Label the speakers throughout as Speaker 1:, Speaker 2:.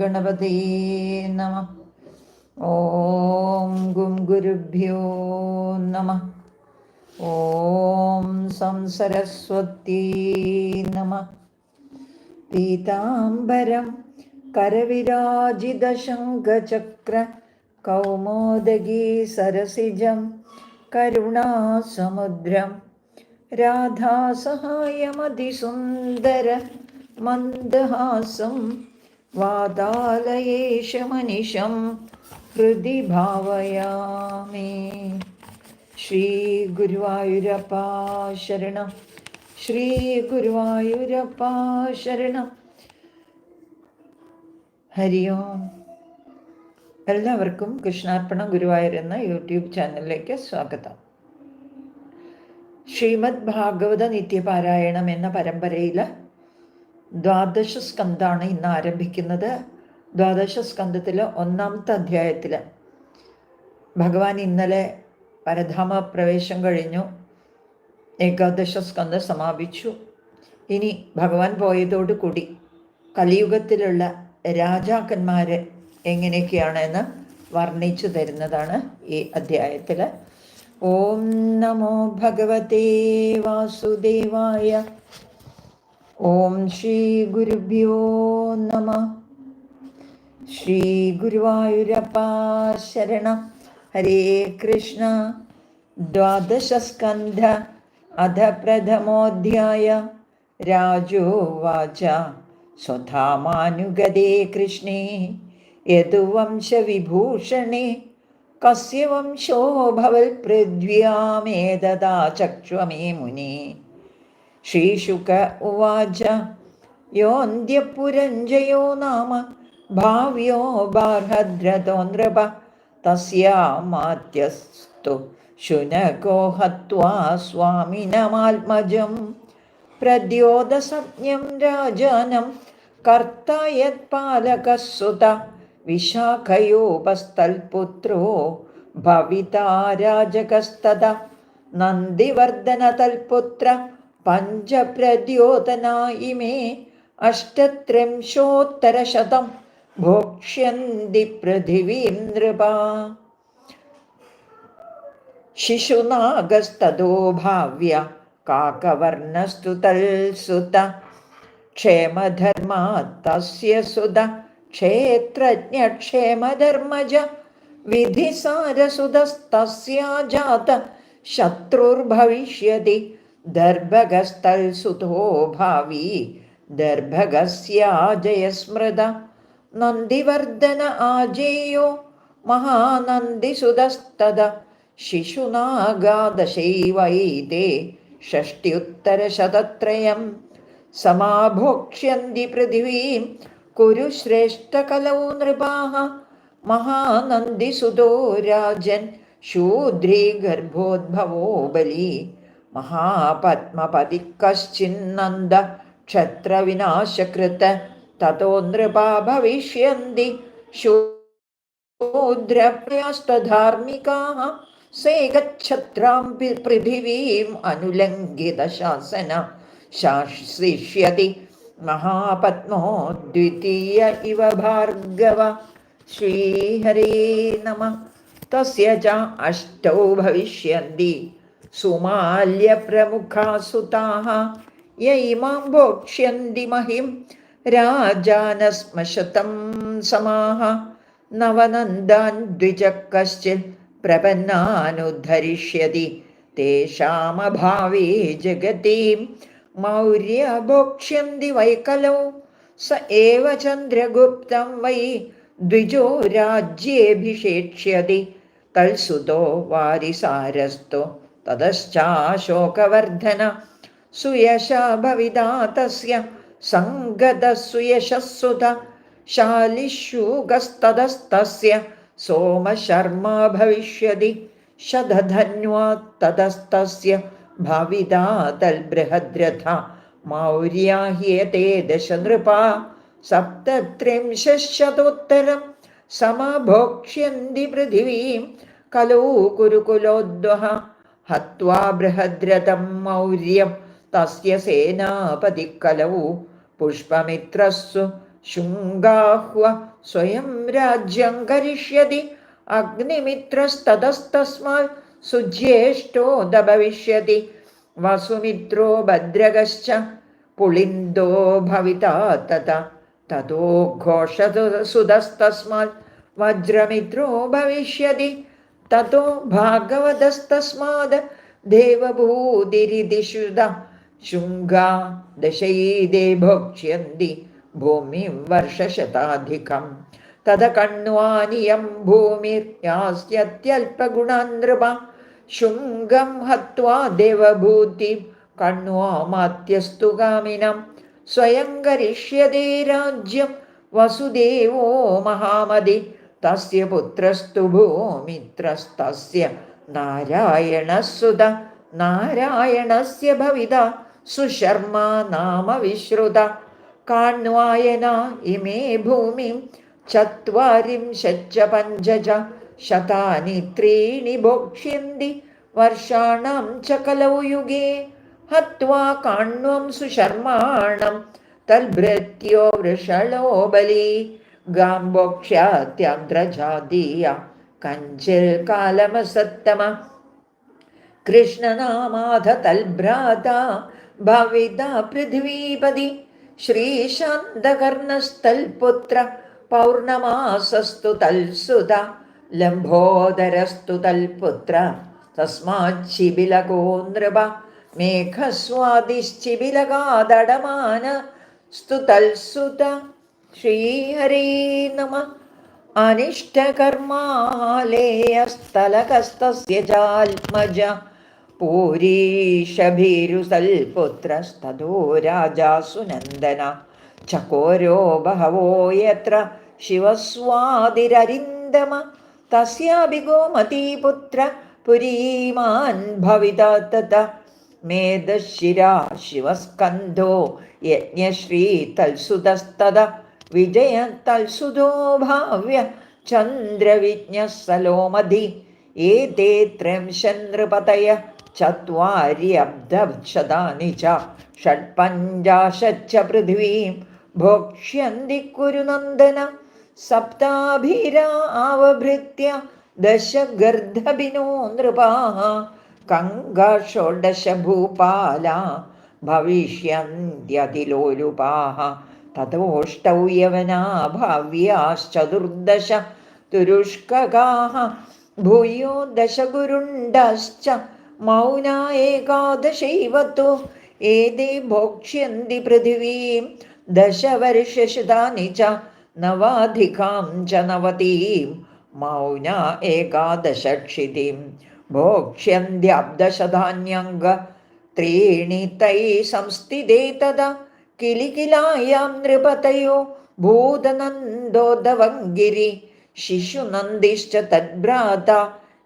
Speaker 1: ഗണപതേ നമ ഓം ഗും ഗുരുഭ്യോ നമ ഓം സംസരസ്വതീ നമ പീതാംബരം करविराजितशङ्खचक्र कौमोदगी सरसिजं करुणासमुद्रं राधासहायमधिसुन्दर मन्दहासं वातालयेशमनिशं हृदि भावयामि श्रीगुरुवायुरपा शरणं श्रीगुरुवायुरपा शरणम् ഹരി ഓം എല്ലാവർക്കും കൃഷ്ണാർപ്പണം ഗുരുവായൂർ എന്ന യൂട്യൂബ് ചാനലിലേക്ക് സ്വാഗതം ശ്രീമദ് ഭാഗവത നിത്യപാരായണം എന്ന പരമ്പരയിൽ ദ്വാദശ സ്കന്ധാണ് ഇന്ന് ആരംഭിക്കുന്നത്. ദ്വാദശ സ്കന്ധത്തിൽ ഒന്നാമത്തെ അധ്യായത്തിൽ ഭഗവാൻ ഇന്നലെ പരധാമ പ്രവേശം കഴിഞ്ഞു. ഏകാദശ സ്കന്ധം സമാപിച്ചു. ഇനി ഭഗവാൻ പോയതോടുകൂടി കലിയുഗത്തിലുള്ള രാജാക്കന്മാർ എങ്ങനെയൊക്കെയാണെന്ന് വർണിച്ചു തരുന്നതാണ് ഈ അധ്യായത്തിൽ ഓം നമോ ഭഗവതേ വാസുദേവായ ഓം ശ്രീ ഗുരുഭ്യോ നമ. ശ്രീ ഗുരുവായൂരപ്പ ശരണം. ഹരേ കൃഷ്ണ. ദ്വാദശസ്കന്ധ അധ പ്രഥമോധ്യായ. രാജോവാച സ്വധാമാനുഗതേ കൃഷ്ണേ. യദുവംശവിഭൂഷണേ കസ്യ വംശോ ഭവൽ പൃഥ്വ്യാമേതദാ ചക്ഷ്വമേ മുനി. ശ്രീശുക ഉവാച യോന്ത്യപുരഞ്ജയോ നാമ ഭാവ്യോ ബാർഹദ്രതോ നൃപ തസ്യാമാത്യസ്തു ശുനകോ ഹത്വാ സ്വാമിനമാത്മജം. പ്രദ്യോതസജ്ഞം രാജാനം കർത്ത യത്പാലകസുത വിശാഖയോപസ്ഥൽപുത്രോ ഭവിതാ രാജകസ്തത നന്ദിവർദ്ധനതൽപുത്ര പഞ്ചപ്രദ്യോതന ഇമേ അഷ്ടത്രിംശോത്തരശതം ഭോക്ഷ്യന്തി പൃഥിവീം നൃപ ശിശുനാഗസ്തോ ഭാവ്യ കാകവർണസ്തു തൽസുത ക്ഷേമധർമാ തസ്യ സുത ക്ഷേത്രജ്ഞക്ഷേമധർമ്മജ വിധിസാരസുതസ്തസ്യാജാത ശത്രുർഭവിഷ്യതി ദർഭകസ്തൽസുതോ ഭാവി. ദർഭകസ്യാജയസ്മൃത നന്ദിവർദ്ധന ആജേയോ. മഹാനന്ദിസുതസ്തദ ശിശുനാഗാദശൈവൈതേ. ഷഷ്ട്യുത്തരശതത്രയം. സമാഭോക്ഷ്യന്തി പൃഥിവീം. കുരു ശ്രേഷ്ഠകലൗ നൃപാഹ. മഹാനന്ദിസുതോ രാജൻ. ശൂദ്രീ ഗർഭോദ്ഭവോ ബലി. महापद्मपदि कश्चिन्नन्द क्षत्रविनाशकृत ततो नृपा भविष्यन्ति शूद्रप्रयास्तधार्मिकाः सेगच्छत्रां पृथिवीम् अनुलङ्घितशासन शासिष्यति महापद्मो द्वितीय इव भार्गव श्रीहरे नमः तस्य च अष्टौ भविष्यन्ति सुमाल्यप्रमुखा सुताः य इमां भोक्ष्यन्ति महिं राजानस्मशतं समाः। नवनन्दान् द्विजः कश्चित् प्रपन्नानुद्धरिष्यति। तेषामभावे जगतीं मौर्य भोक्ष्यन्ति वै स एव चन्द्रगुप्तं वै द्विजो राज्येऽभिषेक्ष्यति। तल्सुतो वारिसारस्तो ततश्चाशोकवर्धन सुयशा भविता तस्य सङ्गतः सुयशः सुत शालिशूगस्ततस्तस्य सोमशर्मा भविष्यति शतधन्वा ततस्तस्य भविता तल्बृहद्रथा मौर्या ह्येते दशनृपा सप्तत्रिंशशतोत्तरं समभोक्ष्यन्ति पृथिवीं कलौ कुरुकुलोद्वह हत्वा बृहद्रथं मौर्यं, तस्य सेनापतिकलौ पुष्पमित्रस्सु शृङ्गाह्व स्वयं राज्यं करिष्यति। अग्निमित्रस्ततस्तस्मात् सुज्येष्ठोदभविष्यति वसुमित्रो भद्रगश्च पुलिन्दो भविता तथा ततो घोषसुधस्तस्मात् वज्रमित्रो भविष्यति। തതോ ഭാഗവതസ്തസ്മാത് ദേവഭൂതിരിതിഷുത ശുങ്കാ ദശൈതേ ഭോക്ഷ്യന്തി ഭൂമിം വർഷശതാധികം. തത കണ്വാനിയം ഭൂമിർയാസ്യത്യൽപഗുണാൻ നൃപ ശുംഗം ഹത്വാ ദേവഭൂതിം കണ്വാമാത്യസ്തു കാമിനം സ്വയം കരിഷ്യതേ രാജ്യം വസുദേവോ മഹാമതി. തസ്യ പുത്രസ്തു ഭൂമിത്രസ്തസ്യ നാരായണസുത നാരായണസ്യ ഭവിത സുശർമ്മ നാമ വിശ്രുത കാണ്വായന ഇമേ ഭൂമിം ചത്വരിംശച്ച പഞ്ചജ ശതാനി ത്രീണി ഭോക്ഷ്യന്തി വർഷാണം ച കലൗ യുഗേ ഹത്വാ കാണ്വം സുശർമാണം തൽഭൃത്യോ വൃഷളോ ബലി ഗാംഭോക്ഷ്യാത്യന്ത്രജാതീയ കഞ്ചിൽ കാലമസത്തമ. കൃഷ്ണനാമാധ തൽഭ്രാത ഭവിത പൃഥ്വീപതി ശ്രീശാന്തകർണസ്തൽപുത്ര പൗർണമാസസ്തു തൽസുത ലംബോദരസ്തു തൽപുത്ര തസ്മാച്ചിബിലകോ നൃപ മേഘസ്വാദിശ്ചിബിലകാദടമാന സ്തു തൽസുത ശ്രീഹരേ നമ. അനിഷ്ടകർമാലേയസ്ഥലകസ്തസ്യ പൂരീഷഭീരുസൽപുത്രസ്തോ രാജാ സുനന്ദന ചകോരോ ബഹവോ യത്ര ശിവസ്വാതിരരിന്ദമ. തസ്യാഭിഗോമതീപുത്ര പുരീമാൻ ഭവിത തത മേധശിരാ ശിവസ്കന്ധോ യജ്ഞശ്രീ തൽസുതസ്തത विजयतल्सुधो भाव्य चन्द्रविज्ञसलोमधि एते त्रिंशन्नृपतय चत्वार्यब्धशतानि च षट्पञ्चाशच्च पृथिवीं भोक्ष्यन्ति कुरुनन्दन सप्ताभिरा आवभृत्य दशगर्धभिनो नृपाः कङ्गाषोडशभूपाला भविष्यन्त्यतिलोलुपाः ततोष्टौ यवना भाव्याश्चतुर्दश तुरुष्कगाः भूयो दशगुरुण्डश्च मौना एकादशैव तु एते भोक्ष्यन्ति पृथिवीं दशवर्षशतानि च नवाधिकां च नवतीं मौना एकादशक्षितिं भोक्ष्यन्त्यब्दशधान्यङ्ग त्रीणि तैः संस्थिते तदा किलिकिलायां नृपतयो भूतनन्दोदवङ्गिरि शिशुनन्दिश्च तद्भ्राता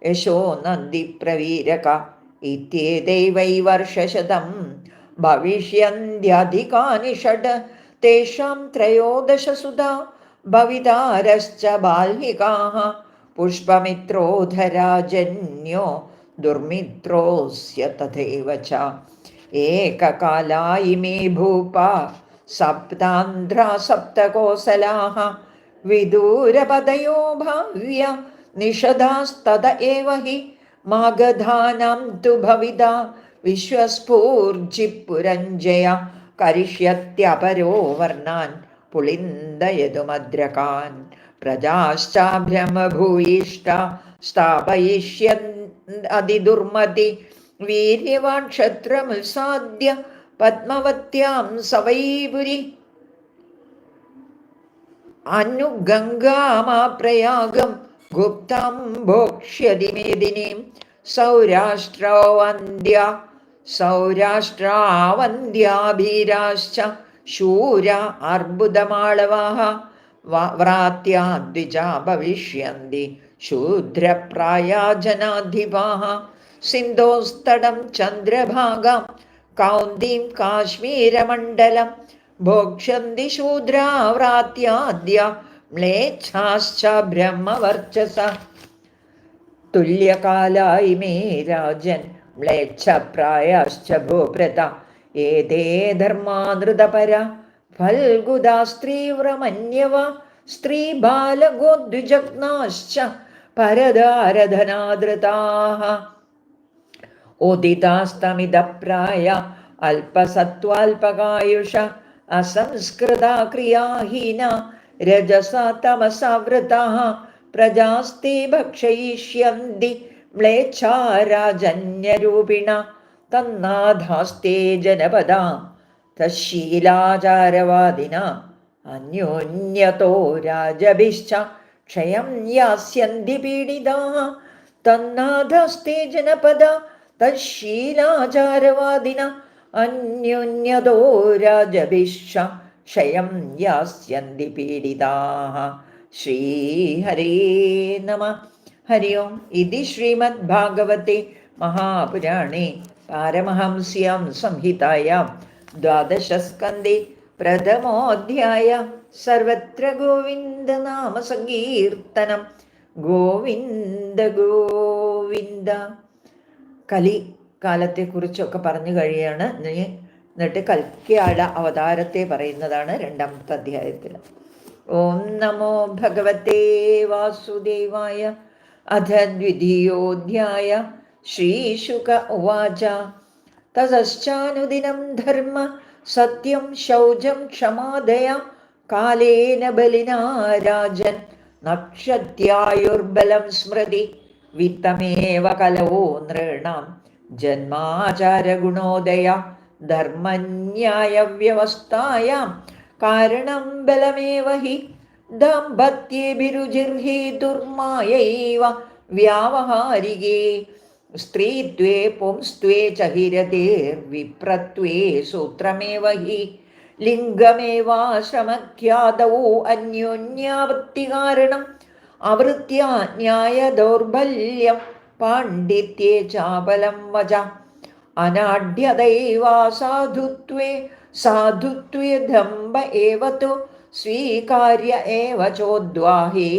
Speaker 1: यशो नन्दिप्रवीरक इत्येते वै वर्षशतम् भविष्यन्त्यधिकानि षड् तेषां त्रयोदशसुधा भवितारश्च बाल्हिकाः पुष्पमित्रोधराजन्यो दुर्मित्रोऽस्य तथैव च एककाला इमे भूपा सप्तान्ध्रा सप्तकोसलाः विदूरपदयो भाव्य निषदास्तद एव हि मागधानां तु भविता विश्वस्फूर्जिपुरञ्जय करिष्यत्यपरो वर्णान् पुलिन्दयतुमद्रकान् प्रजाश्चाभ्रमभूयिष्टा स्थापयिष्यन् अधिदुर्मति വീര്യവാൻ ക്ഷത്രമുസാദ്യ പത്മവത്യാം സവൈപുരി. അനുഗംഗാമാപ്രയാഗം ഗുപ്തം ഭോക്ഷ്യതി മേദിനീം സൗരാഷ്ട്രവന്ദ്യ സൗരാഷ്ട്രാവന്ദ്യാഭീരാശ്ച ശൂര അർബുദമാളവാഹ വ്രാത്യാദ്വിജാ ഭവിഷ്യന്തി. ശൂദ്രപ്രായാ ജനാധിപാഹ സിന്ധോസ്തടം ചന്ദ്രഭാഗം കൗന്ദീം കാശ്മീരമണ്ഡലം ഭോക്ഷന്തി ശൂദ്രാവ്രാത്യാദ്യ മ്ലേച്ഛാശ്ച ബ്രഹ്മവർച്ചസ. തുല്യകാലായി മേ രാജൻ മ്ലേച്ഛപ്രായാശ്ച ഭൂപ്രത. ഏതേ ധർമാനൃതപര? ഫൽഗുദാ സ്ത്രീവ്രമന്യവ സ്ത്രീബാലഗോദ്വിജഗ്നാശ്ച പരദാരധനാദൃതാः उदितास्तमिदप्राय अल्पसत्त्वाल्पकायुष असंस्कृता क्रियाहीना रजसा तमसा वृताः प्रजास्ते भक्षयिष्यन्ति म्लेच्छा राजन्यरूपिणा तन्नाधास्ते जनपदा तशीलाचारवादिना अन्योन्यतो राजभिश्च क्षयं यास्यन्ति पीडिताः तन्नाधस्ते जनपदा തശീലാചാരവാദിന അന്യോന്യതോ രാജഭിഷ ക്ഷയം യാസ്യന്തി പീഡിതാഹ ശ്രീഹരേ നമ. ഹരി ഓം. ഇതി ശ്രീമദ് ഭാഗവത്തെ മഹാപുരാണേ പാരമഹംസ്യാം സംഹിതായാം ദ്വാദശസ്കന്ധി പ്രഥമോധ്യായ സർവത്ര ഗോവിന്ദനാമസങ്കീർത്തനം ഗോവിന്ദ ഗോവിന്ദ. കലി കാലത്തെക്കുറിച്ചൊക്കെ പറഞ്ഞു കഴിയാണ്. എന്നിട്ട് കൽക്കിയാഴ അവതാരത്തെ പറയുന്നതാണ് രണ്ടാമത്തെ അധ്യായത്തിൽ. ഓം നമോ ഭഗവത്തെ വാസുദേവായ അധ ദ്വിതീയോധ്യായ ശ്രീശുക ഉവാച. തതശ്ചാനുദിനം ധർമ്മ സത്യം ശൗചം ക്ഷമാദയ കാലേന ബലിനാരാജൻ. നക്ഷത്യായുർബലം സ്മൃതി വിത്തമേവ കലവോ നൃണാം. ജന്മാചാരഗുണോദയ ധർമ്മന്യായവ്യവസ്ഥായാം. കാരണം ബലമേവ ഹി ദാമ്പത്യഭിരുചിർഹി ദുർമായൈവ വ്യാവഹാരികേ. സ്ത്രീത്വേ പുംസ്ത്വേ ചഹിരതേർവിപ്രത്വേ സൂത്രമേവ ഹി ലിംഗമേവാശ്രമഖ്യാതവോ അന്യോന്യാവൃത്തി കാരണം അവൃത്യ ന്യായദൗർബല്യം പാണ്ഡിത്യേ ചാബലം വച. അനാഢ്യതൈവാ സാധുത്വേ സാധുത്വേ ദമ്പ ഏവ തു. സ്വീകാര്യ ചോദ്വാഹേ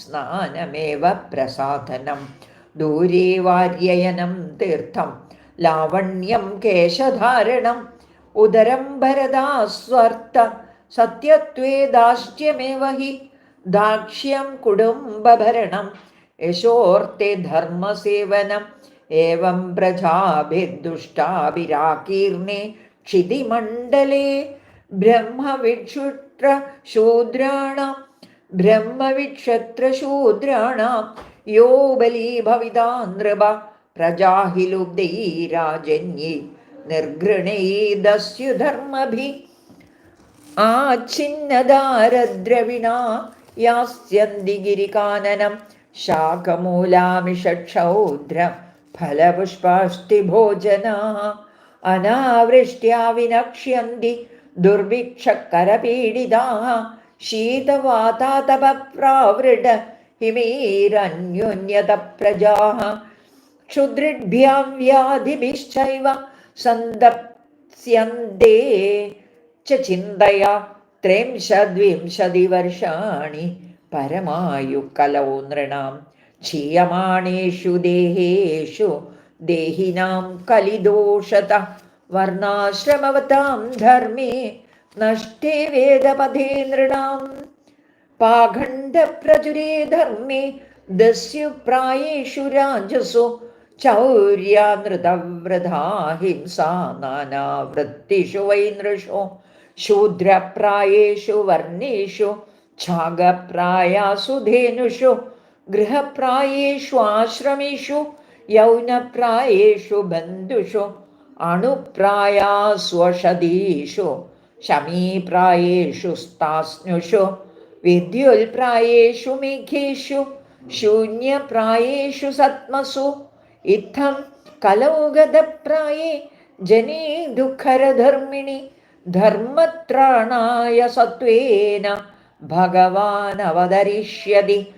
Speaker 1: സ്നാനമേവ പ്രസാദനം ദൂരേ വാര്യയനം തീർത്ഥം ലാവണ്യം കേശധാരണം. ഉദരം ഭരദാസ്വർത്ത സത്യത്വേ ദാസ്യമേവ ഹി. ദാക്ഷ്യം കുടുംബഭരണം. യശോർത്തെ ധർമ്മസേവനം. ഏവം പ്രജാഭിദുഷ്ടാഭിരാകീർണേ ക്ഷിതിമണ്ഡലേ. ബ്രഹ്മവിക്ഷുത്ര ശൂദ്രാണ ബ്രഹ്മവിക്ഷത്രശൂദ്രാണ. യോ ബലീഭവിതാ നൃപ. പ്രജാഹി ലുബ്ധൈ രാജന്യേ നിർഗൃണീദസ്യുധർമ്മഭി ആഛിന്നദാരദ്രവിണാ. യാസ്യന്തി ഗിരികാനനം ശാഖമൂലാമിഷക്ഷൗദ്ര ഫലപുഷ്പാഷ്ടിഭോജനാ അനാവൃഷ്ട്യാ വിനക്ഷ്യന്തി ദുർഭിക്ഷക്കരപീഡിതാ ശീതവാതാതപപ്രാവൃഢ ഹിമീരന്യോന്യത പ്രജാ ക്ഷുദ്രിഭ്യാം വ്യാധിഭിശ്ചൈവ സന്തപ്സ്യന്തേ च चिन्तया त्रिंशद्विंशति वर्षाणि परमायुकलौ नृणां क्षीयमाणेषु देहेषु देहिनां कलिदोषत वर्णाश्रमवतां धर्मे नष्टे वेदपथे नृणां पाखण्डप्रचुरे धर्मे दस्युप्रायेषु राजसु चौर्यानृतव्रधा हिंसा नानावृत्तिषु वै नृषो शूद्रप्रायेषु वर्णेषु छागप्रायासु धेनुषु गृहप्रायेषु आश्रमेषु यौनप्रायेषु बन्धुषु अणुप्रायास्वषधीषु शमीप्रायेषु स्तास्नुषु विद्युल्प्रायेषु मेघेषु शून्यप्रायेषु सत्मसु इत्थं कलौगधप्राये जने दुःखरधर्मिणि ധർമ്മത്രാണായ സത്വേന ഭഗവാനവതരിഷ്യതി.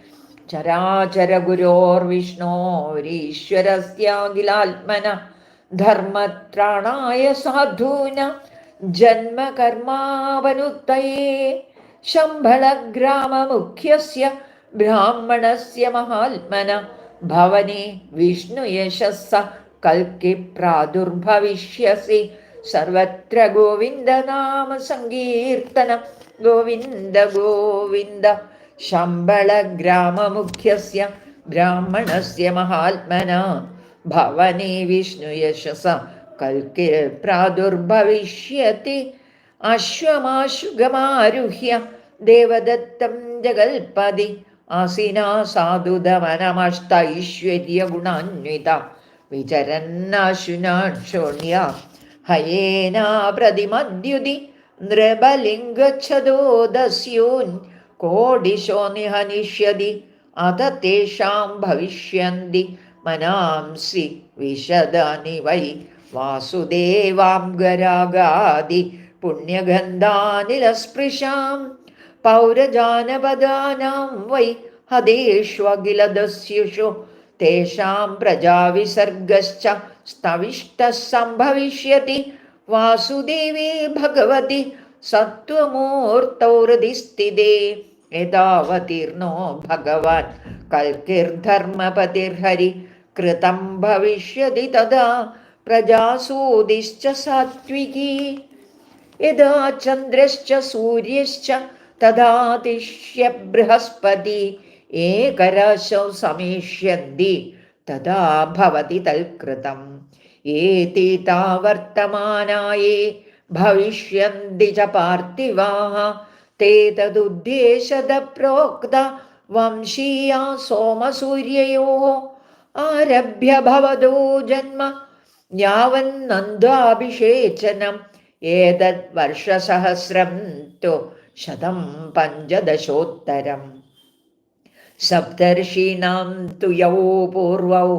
Speaker 1: ചരാചരഗുരോർവിഷ്ണോരീശ്വരസ്യാഖിലാത്മന ധർമ്മത്രാണായ സാധൂന ജന്മകർമാവനുത്തയേ. ശമ്പളഗ്രാമമുഖ്യസ്യ ബ്രാഹ്മണസ്യ മഹാത്മന ഭവനെ വിഷ്ണുയശസ്സ കൽക്കി പ്രാദുർഭവിഷ്യസി. സർവത്ര ഗോവിന്ദനാമ സങ്കീർത്തനം. ഗോവിന്ദ ഗോവിന്ദ ശമ്പളഗ്രാമമുഖ്യസ്യ ബ്രാഹ്മണസ്യ മഹാത്മന. ഭവനേ വിഷ്ണു യശസ കൽക്കിൽ പ്രാദുർഭവിഷ്യത്തി അശ്വമാശുഗമാരുഹ്യ ദേവദത്തം ജഗൽപതി. ആസിനാ സാധുതമനമഷ്ടൈശ്വര്യഗുണാന്വിത വിചരന്നാശുനാക്ഷോണ്യ ഹയേനാ പ്രതിമദ്യുതി നൃപലിംഗച്ഛതോ ദസ്യൂൻ കോടിശോ നിഹനിഷ്യതി അത തേഷാം ഭവിഷ്യന്തി മനാംസി വിശദനി വൈ വാസുദേവാം ഗരാഗാദി പുണ്യഗന്ധാനിലസ്പൃശാം പൗരജാനപദാനാം വൈ ഹതേഷ്വഖിലദസ്യുഷു തേഷാം പ്രജാവിസർഗശ്ച സ്തവിഷ്ടः സംഭവിഷ്യതി വാസുദേവേ ഭഗവതി സത്വമൂർത്തൗ ഹൃദിസ്ഥിതേ യഥാവതീർണോ ഭഗവാൻ കൽക്കിർധർമ്മപതിർഹരി കൃതം ഭവിഷ്യതി തഥാ പ്രജാസൂതിശ്ച സാത്വികീ യഥാ ചന്ദ്രശ്ച സൂര്യശ്ച തഥാതിഷ്യ ബൃഹസ്പതി ഏകരാശൗ സമീഷ്യന്തി തഥാ ഭവതി തൽകൃതം ഏതി താവർത്തമാനായേ ഭവിഷ്യന്തി ച പാർത്ഥിവാഹ തേ തദുദ്ദേശത പ്രോക്ത വംശീയാ സോമസൂര്യയോ. ആരഭ്യ ഭവതോ ജന്മ യാവന്നന്ധ്വാഭിഷേചനം ഏതത് വർഷസഹസ്രം തു ശതം പഞ്ചദശോത്തരം. സപ്തർഷീണാം തു യൗ പൂർവൗ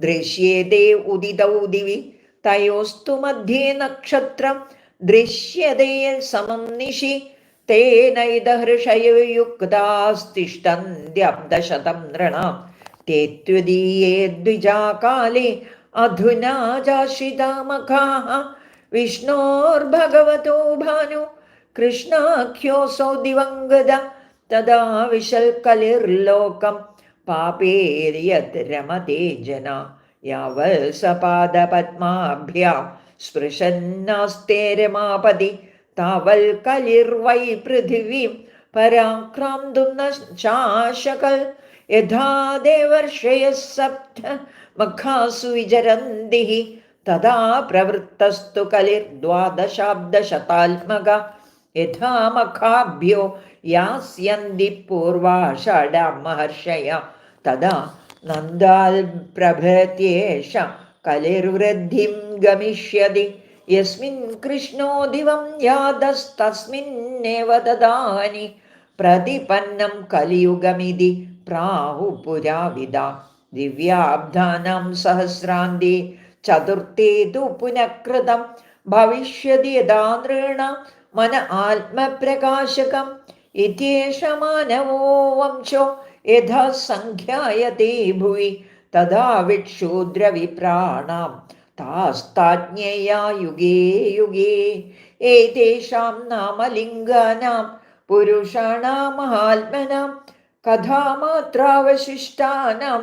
Speaker 1: ദൃശ്യേതേ ഉദിതൗ ദിവി തയോസ്തു മധ്യേ നക്ഷത്രം. ദൃശ്യതേ സമം നിശി. തേനൈതഹൃഷയുക്താസ്തിഷ്ടന്ത്യബ്ദശതം നൃണാം. തേ ത്വദീയേ ദ്വിജാകാലേ അധുനാ ജാശ്രിതാമഖാഃ വിഷ്ണോർഭഗവതോ ഭാനു. കൃഷ്ണാഖ്യോസോ ദിവംഗത. തദാ വിശൽക്കലിർലോകം पापेर्यद् रमते जना यावत्सपादपद्माभ्यां स्पृशन्नास्ते रमापदि तावल्कलिर्वै पृथिवीं पराक्रान्तुं न चाशकल्। यथा देवर्षयः सप्त मखासु विचरन्तिः तदा प्रवृत्तस्तु कलिर्द्वादशाब्दशतात्मक यथा मखाभ्यो यास्यन्ति पूर्वाषाढा महर्षय തഥാ നന്ദാൽ പ്രഭത്യേഷ കലിർവൃദ്ധിം ഗമിഷ്യതി. യസ്മിൻ കൃഷ്ണോ ദിവം യാതസ്തസ്മിന്നേവ ദദാനി. പ്രതിപന്നം കലിയുഗമിതി പ്രാഹുപുരാവിത ദിവ്യാബ്ധാനാം സഹസ്രാന്തി. ചതുർത്ഥി തു പുനഃകൃതം. ഭവിഷ്യതി യഥാ നൃണ മന ആത്മപ്രകാശകം. ഇത്യേഷ മാനവോ വംശോ യഥാ സംഖ്യായതേ ഭുവി തഥാ വിക്ഷൂദ്രവിപ്രാണാം താസ്താജ്ഞേയാ യുഗേ യുഗേ ഏതേഷാം നാമലിംഗാനാം പുരുഷാണാമഹാത്മനാം കഥാമാത്രാവശിഷ്ടാനാം.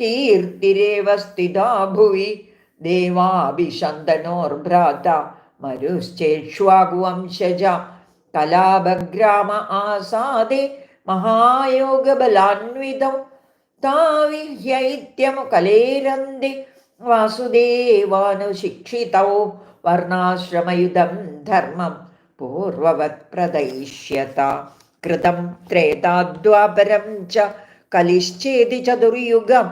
Speaker 1: കീർത്തിരേവ സ്ഥിതാ ഭുവി ദേവാഭിഷന്തനോർഭ്രാത മരുശ്ചേക്ഷ്വാകുവംശജ കലാപഗ്രാമ ആസാദേ മഹായോഗബലാന്വിതം താവിഹ്യൈത്യമുകലേരന്തി വാസുദേവാനുശിക്ഷിതോ വർണാശ്രമയുധം ധർമ്മം പൂർവവത് പ്രദയിഷ്യത. കൃതം ത്രേതാദ്വാപരം ച കലിശ്ചേതി ചതുർയുഗം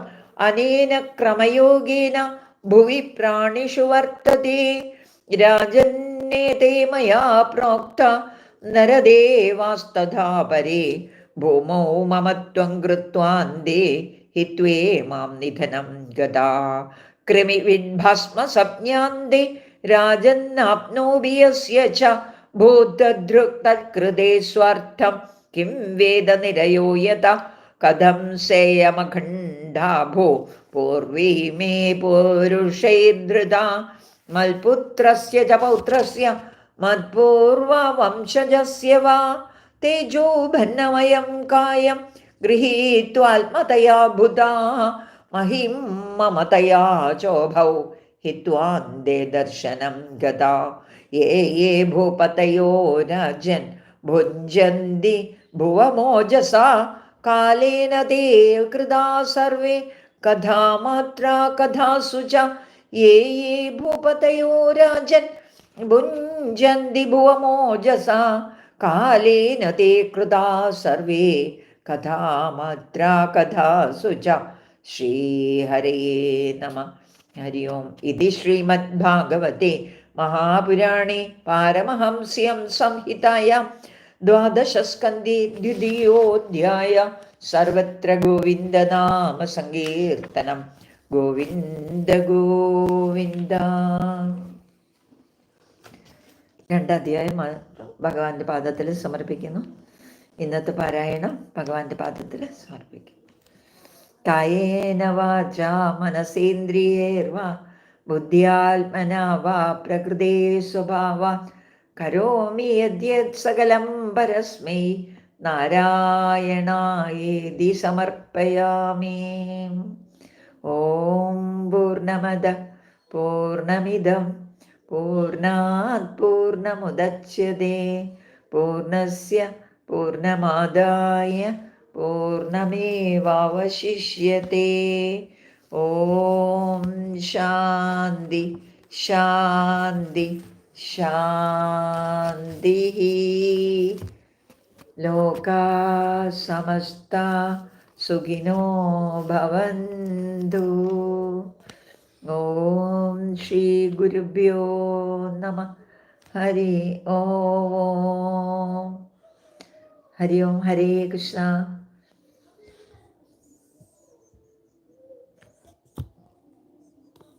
Speaker 1: അനേന ക്രമയോഗേന ഭുവി പ്രാണിഷു വർത്തതേ. രാജന്നേതേ മയാ പ്രോക്ത നരദേവാസ്തഥാപരേ. ഭൂമൗ മമത്വം കൃത്വാന്തേ ഹിത്വേ മാം നിധനം ഗതാ കൃമി വിഡ്ഭസ്മ സംജ്ഞാന്തേ രാജന്നാപ്നോബി യസ്യ ച ഭൂതദൃക്തൃതേ സ്വാർത്ഥം കിം വേദ നിരയോ യത കഥം സേയമഖണ്ഡാഭോ പൂർവീ മേ പൂരുഷൈർധൃത മൽപുത്രസ്യ ച പൗത്രസ്യ മത്പൂർവ വംശജസ്യ വാ तेजो तेजोभन्नमयं कायं गृहीत्वात्मतया बुधा। महिं ममतया चोभौ हित्वान्दे दर्शनं गदा। ये ये भूपतयो राजन् भुञ्जन्ति भुवमोजसा। कालेन ते कृदा सर्वे कथा मात्रा कथा सुच ये ये भूपतयो राजन् भुञ्जन्ति भुवमोजसा। कालेन ते कृता सर्वे कथामात्रा कथासु च ശ്രീഹരേ നമ ഹരി ഓം ഇതി ശ്രീമദ്ഭാഗവത്തെ മഹാപുരാണേ പാരമഹംസ്യം സംഹിതായാം ദ്വാദശസ്കന്ധേ ദ്വിതീയോധ്യായ സർവത്ര ഗോവിന്ദനാമ സങ്കീർത്തനം ഗോവിന്ദ രണ്ടധ്യായം ഭഗവാന്റെ പാദത്തിൽ സമർപ്പിക്കുന്നു. ഇന്നത്തെ പാരായണം ഭഗവാന്റെ പാദത്തിൽ സമർപ്പിക്കും കായേന വാച മനസേന്ദ്രിയേർവാ ബുദ്ധിയാത്മന വാ പ്രകൃതേ സ്വഭാവ കരോമി സകലം പരസ്മൈ നാരായണായേതി സമർപ്പയാമി. ഓം പൂർണമദ പൂർണമിദം പൂർണാത് പൂർണമുദച്യത്തെ പൂർണസ്യ പൂർണമാദായ പൂർണമേവാവശിഷ്യത്തെ ഓം ശാന്തി ശാന്തി ശാന്തി. ലോകാ സമസ്ത സുഖിനോ ഭവന്തു. ഓം ശ്രീ ഗുരുഭ്യോ നമ. ഹരി ഓം. ഹരി ഓം ഹരേ കൃഷ്ണ.